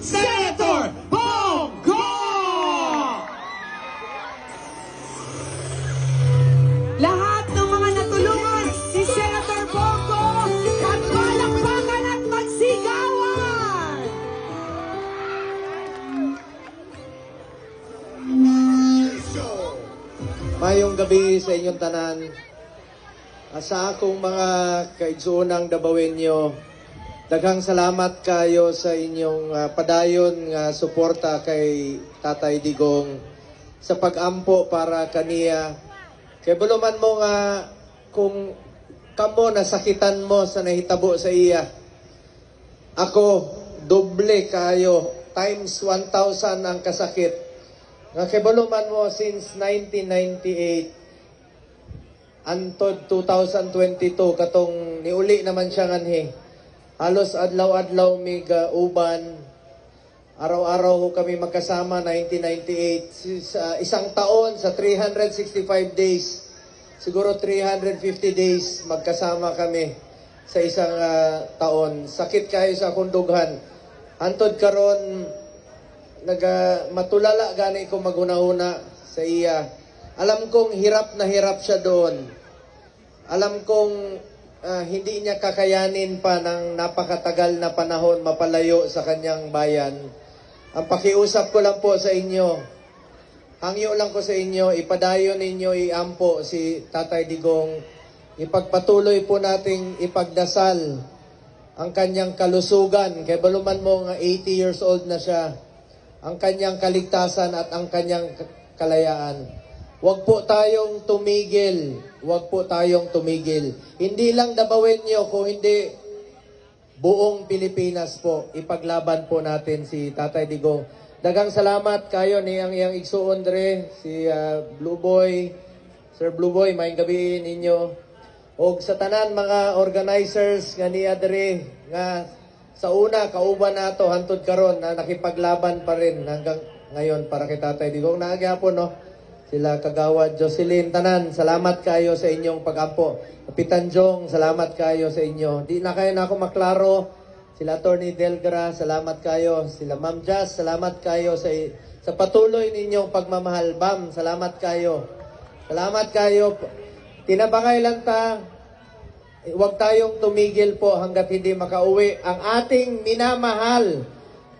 Senator Bongo! Lahat ng mga natulungan si Senator Bongo, magpalakpakan at magsigawan! Mayong gabi sa inyong tanan. Sa akong mga kaigsuunang dabawenyo, daghang salamat kayo sa inyong ah, padayon nga suporta kay Tatay Digong sa pag-ampo para kaniya. Kay buluman mo nga kung kamo nasakitan mo sa nahitabo sa iya. Ako, doble kayo, times 1,000 ang kasakit. Nga kibuluman mo since 1998 antod 2022 katong niuli naman siya nganhi. Halos adlaw-adlaw mig uh, uban. Araw-araw ho kami magkasama 1998 Si- sa isang taon sa 365 days. Siguro 350 days magkasama kami sa isang uh, taon. Sakit kayo sa kundughan. Antod karon naga matulala gani ko magunahuna sa iya. Alam kong hirap na hirap siya doon. Alam kong ah, hindi niya kakayanin pa ng napakatagal na panahon mapalayo sa kanyang bayan. Ang pakiusap ko lang po sa inyo, hangyo lang ko sa inyo, ipadayo ninyo iampo si Tatay Digong. Ipagpatuloy po nating ipagdasal ang kanyang kalusugan. Kay baluman mo nga 80 years old na siya ang kanyang kaligtasan at ang kanyang kalayaan. Huwag po tayong tumigil. Huwag po tayong tumigil. Hindi lang dabawin nyo, kung hindi buong Pilipinas po, ipaglaban po natin si Tatay Digong. Dagang salamat kayo ni ang iyang igsuon dre, si ah, Blue Boy, Sir Blue Boy, maayong gabi ninyo. O sa tanan mga organizers nga niya dre, nga sa una, kauban nato hantod karon na nakipaglaban pa rin hanggang ngayon para kay Tatay Digong. Naagyapon, no? Sila Kagawad Jocelyn Tanan, salamat kayo sa inyong pag-ampo. Kapitan Jong, salamat kayo sa inyo. Di na kayo na ako maklaro. Sila Attorney Delgra, salamat kayo. Sila Ma'am Jazz, salamat kayo sa sa patuloy ninyong pagmamahal. Bam, salamat kayo. Salamat kayo. Tinabangay lang ta. Eh, Huwag tayong tumigil po hanggat hindi makauwi ang ating minamahal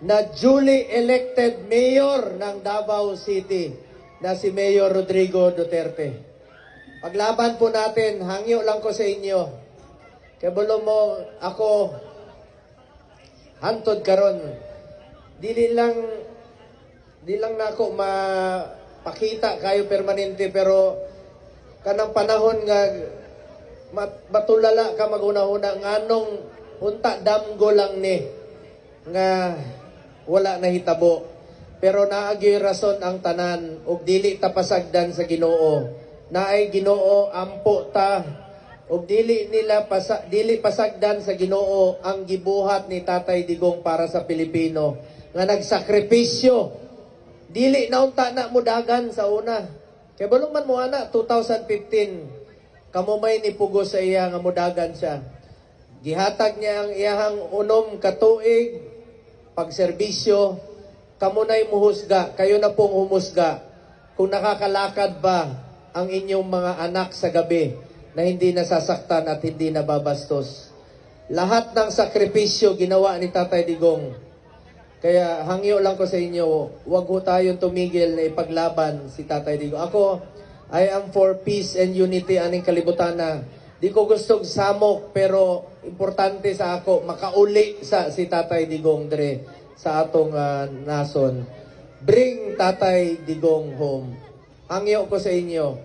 na duly elected mayor ng Davao City na si Mayor Rodrigo Duterte. Paglaban po natin, hangyo lang ko sa inyo. Kaya mo ako, hantod karon. Dili lang, di lang nako mapakita kayo permanente pero kanang panahon nga mat, matulala ka maguna-una nganong unta damgo lang ni nga wala na hitabo pero naagi rason ang tanan ug dili ta pasagdan sa Ginoo. Naay Ginoo ampo ta. Ug dili nila pasa, dili pasagdan sa Ginoo ang gibuhat ni Tatay Digong para sa Pilipino nga nagsakripisyo. Dili na unta na mudagan sa una. Kay balong man mo ana 2015 kamo may nipugo sa iya nga mudagan siya. Gihatag niya ang iyahang unom katuig pagserbisyo kamo na'y muhusga kayo na pong humusga kung nakakalakad ba ang inyong mga anak sa gabi na hindi nasasaktan at hindi nababastos lahat ng sakripisyo ginawa ni Tatay Digong kaya hangyo lang ko sa inyo, huwag ho tayong tumigil na ipaglaban si Tatay Digong. Ako, I am for peace and unity aning kalibutan na. Di ko gustong samok, pero importante sa ako, makauli sa si Tatay Digong dre sa atong ah, nason. Bring Tatay Digong home. Hangyo ko sa inyo.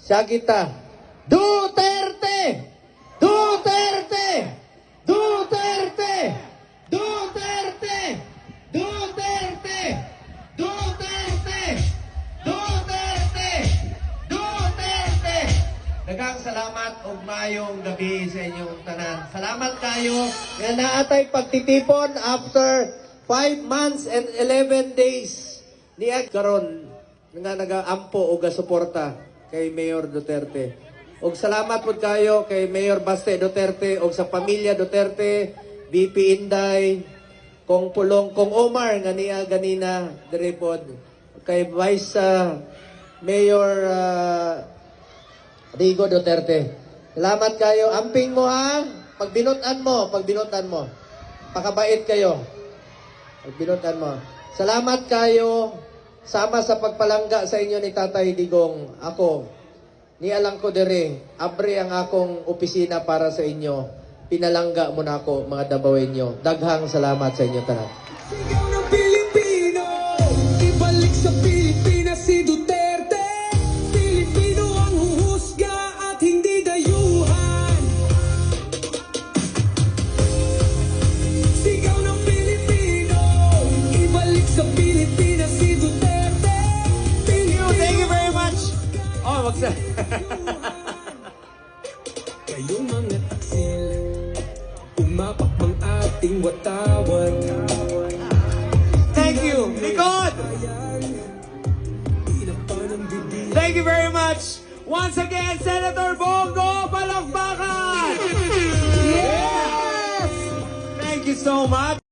Siya kita. Duterte! Duterte! Duterte! Duterte! Duterte! Duterte! Duterte! Duterte! Daghang salamat ug mayong gabi sa inyong tanan. Salamat kayo nga naatay pagtitipon after 5 months and 11 days niya karon nga nagaampo og suporta kay Mayor Duterte. Og salamat pud kayo kay Mayor Baste Duterte og sa pamilya Duterte, BP Inday, kung pulong, kung Omar, nga niya ganina, diripod, kay Vice ah, Mayor ah, Rigo Duterte. Salamat kayo. Amping mo ha. Pagbinutan mo, pagbinutan mo. Pakabait kayo. Pagbinutan mo. Salamat kayo. Sama sa pagpalangga sa inyo ni Tatay Digong. Ako, ni alang ko dere, abre ang akong opisina para sa inyo. Pinalangga mo na ako, mga dabawenyo. Daghang salamat sa inyo tanan. Sigaw Oh, wag sa... Kayong mga taksil, umapak mang ating watawat. Thank you. Ang bibig. Thank you very much. Once again, Senator Bongo Palakpakan! Yes! Thank you so much.